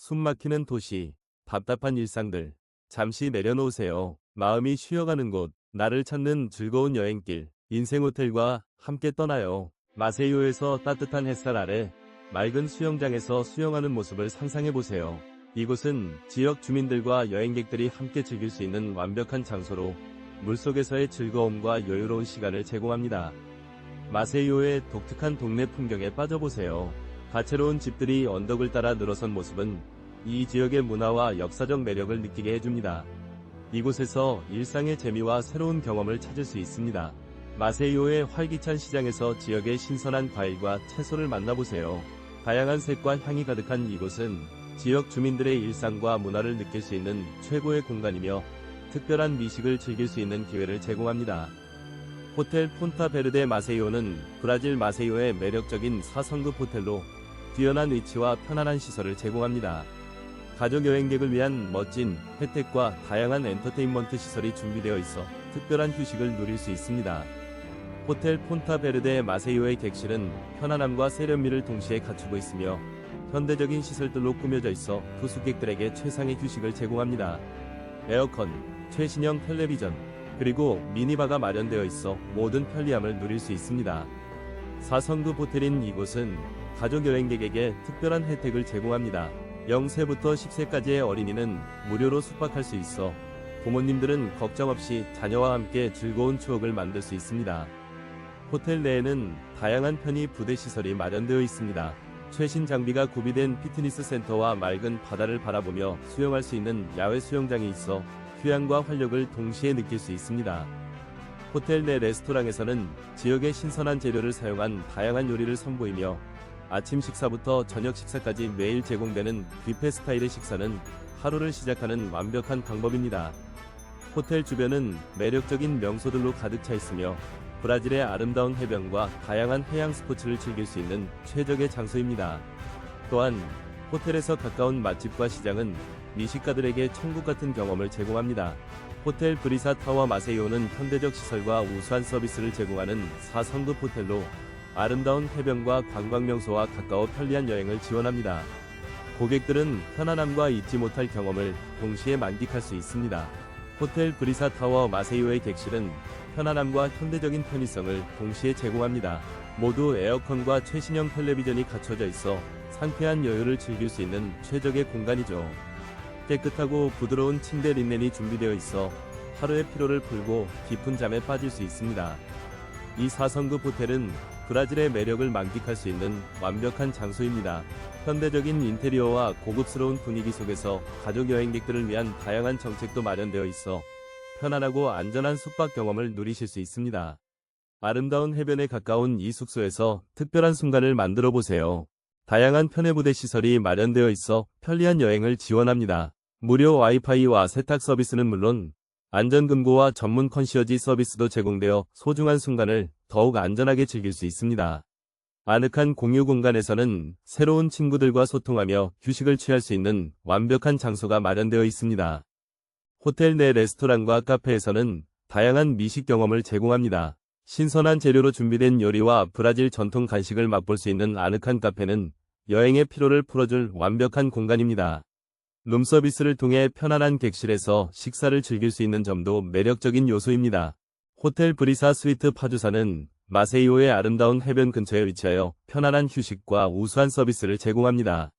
숨막히는 도시, 답답한 일상들. 잠시 내려놓으세요. 마음이 쉬어가는 곳, 나를 찾는 즐거운 여행길, 인생 호텔과 함께 떠나요. 마세요에서 따뜻한 햇살 아래 맑은 수영장에서 수영하는 모습을 상상해보세요. 이곳은 지역 주민들과 여행객들이 함께 즐길 수 있는 완벽한 장소로 물속에서의 즐거움과 여유로운 시간을 제공합니다. 마세요의 독특한 동네 풍경에 빠져보세요. 다채로운 집들이 언덕을 따라 늘어선 모습은 이 지역의 문화와 역사적 매력을 느끼게 해줍니다. 이곳에서 일상의 재미와 새로운 경험을 찾을 수 있습니다. 마세요의 활기찬 시장에서 지역의 신선한 과일과 채소를 만나보세요. 다양한 색과 향이 가득한 이곳은 지역 주민들의 일상과 문화를 느낄 수 있는 최고의 공간이며 특별한 미식을 즐길 수 있는 기회를 제공합니다. 호텔 폰타베르데 마세요는 브라질 마세요의 매력적인 4성급 호텔로 뛰어난 위치와 편안한 시설을 제공합니다. 가족 여행객을 위한 멋진 혜택과 다양한 엔터테인먼트 시설이 준비되어 있어 특별한 휴식을 누릴 수 있습니다. 호텔 폰타베르데 마세요의 객실은 편안함과 세련미를 동시에 갖추고 있으며 현대적인 시설들로 꾸며져 있어 투숙객들에게 최상의 휴식을 제공합니다. 에어컨, 최신형 텔레비전, 그리고 미니바가 마련되어 있어 모든 편리함을 누릴 수 있습니다. 4성급 호텔인 이곳은 가족 여행객에게 특별한 혜택을 제공합니다. 0세부터 10세까지의 어린이는 무료로 숙박할 수 있어 부모님들은 걱정 없이 자녀와 함께 즐거운 추억을 만들 수 있습니다. 호텔 내에는 다양한 편의 부대 시설이 마련되어 있습니다. 최신 장비가 구비된 피트니스 센터와 맑은 바다를 바라보며 수영할 수 있는 야외 수영장이 있어 휴양과 활력을 동시에 느낄 수 있습니다. 호텔 내 레스토랑에서는 지역의 신선한 재료를 사용한 다양한 요리를 선보이며 아침 식사부터 저녁 식사까지 매일 제공되는 뷔페 스타일의 식사는 하루를 시작하는 완벽한 방법입니다. 호텔 주변은 매력적인 명소들로 가득 차 있으며 브라질의 아름다운 해변과 다양한 해양 스포츠를 즐길 수 있는 최적의 장소입니다. 또한 호텔에서 가까운 맛집과 시장은 미식가들에게 천국 같은 경험을 제공합니다. 호텔 브리사 타워 마세요는 현대적 시설과 우수한 서비스를 제공하는 4성급 호텔로 아름다운 해변과 관광 명소와 가까워 편리한 여행을 지원합니다. 고객들은 편안함과 잊지 못할 경험을 동시에 만끽할 수 있습니다. 호텔 브리사 타워 마세요의 객실은 편안함과 현대적인 편의성을 동시에 제공합니다. 모두 에어컨과 최신형 텔레비전이 갖춰져 있어 상쾌한 여유를 즐길 수 있는 최적의 공간이죠. 깨끗하고 부드러운 침대 린넨이 준비되어 있어 하루의 피로를 풀고 깊은 잠에 빠질 수 있습니다. 이 4성급 호텔은 브라질의 매력을 만끽할 수 있는 완벽한 장소입니다. 현대적인 인테리어와 고급스러운 분위기 속에서 가족 여행객들을 위한 다양한 정책도 마련되어 있어 편안하고 안전한 숙박 경험을 누리실 수 있습니다. 아름다운 해변에 가까운 이 숙소에서 특별한 순간을 만들어 보세요. 다양한 편의부대 시설이 마련되어 있어 편리한 여행을 지원합니다. 무료 와이파이와 세탁 서비스는 물론 안전금고와 전문 컨시어지 서비스도 제공되어 소중한 순간을 더욱 안전하게 즐길 수 있습니다. 아늑한 공유 공간에서는 새로운 친구들과 소통하며 휴식을 취할 수 있는 완벽한 장소가 마련되어 있습니다. 호텔 내 레스토랑과 카페에서는 다양한 미식 경험을 제공합니다. 신선한 재료로 준비된 요리와 브라질 전통 간식을 맛볼 수 있는 아늑한 카페는 여행의 피로를 풀어줄 완벽한 공간입니다. 룸서비스를 통해 편안한 객실에서 식사를 즐길 수 있는 점도 매력적인 요소입니다. 호텔 브리사 스위트 파주사는 마세이오의 아름다운 해변 근처에 위치하여 편안한 휴식과 우수한 서비스를 제공합니다.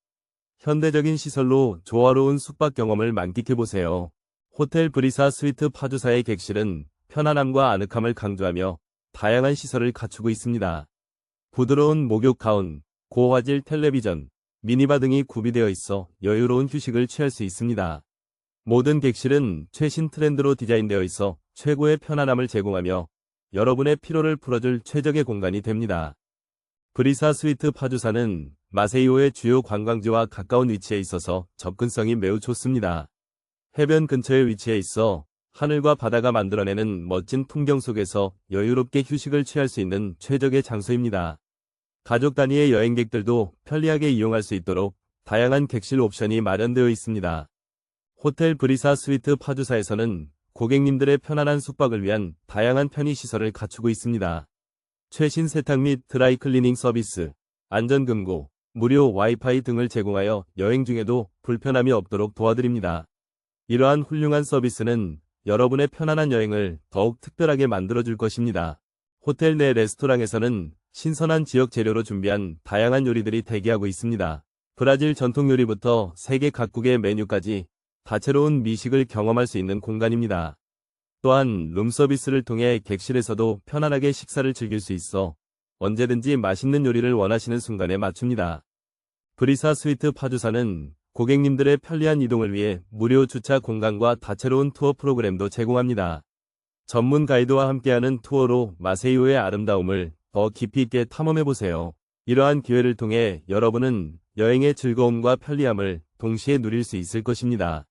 현대적인 시설로 조화로운 숙박 경험을 만끽해보세요. 호텔 브리사 스위트 파주사의 객실은 편안함과 아늑함을 강조하며 다양한 시설을 갖추고 있습니다. 부드러운 목욕 가운, 고화질 텔레비전, 미니바 등이 구비되어 있어 여유로운 휴식을 취할 수 있습니다. 모든 객실은 최신 트렌드로 디자인되어 있어 최고의 편안함을 제공하며 여러분의 피로를 풀어줄 최적의 공간이 됩니다. 브리사 스위트 파주사는 마세이오의 주요 관광지와 가까운 위치에 있어서 접근성이 매우 좋습니다. 해변 근처에 위치해 있어 하늘과 바다가 만들어내는 멋진 풍경 속에서 여유롭게 휴식을 취할 수 있는 최적의 장소입니다. 가족 단위의 여행객들도 편리하게 이용할 수 있도록 다양한 객실 옵션이 마련되어 있습니다. 호텔 브리사 스위트 파주사에서는 고객님들의 편안한 숙박을 위한 다양한 편의시설을 갖추고 있습니다. 최신 세탁 및 드라이 클리닝 서비스, 안전금고, 무료 와이파이 등을 제공하여 여행 중에도 불편함이 없도록 도와드립니다. 이러한 훌륭한 서비스는 여러분의 편안한 여행을 더욱 특별하게 만들어줄 것입니다. 호텔 내 레스토랑에서는 신선한 지역 재료로 준비한 다양한 요리들이 대기하고 있습니다. 브라질 전통 요리부터 세계 각국의 메뉴까지 다채로운 미식을 경험할 수 있는 공간입니다. 또한 룸서비스를 통해 객실에서도 편안하게 식사를 즐길 수 있어 언제든지 맛있는 요리를 원하시는 순간에 맞춥니다. 브리사 스위트 파주사는 고객님들의 편리한 이동을 위해 무료 주차 공간과 다채로운 투어 프로그램도 제공합니다. 전문 가이드와 함께하는 투어로 마세이오의 아름다움을 더 깊이 있게 탐험해보세요. 이러한 기회를 통해 여러분은 여행의 즐거움과 편리함을 동시에 누릴 수 있을 것입니다.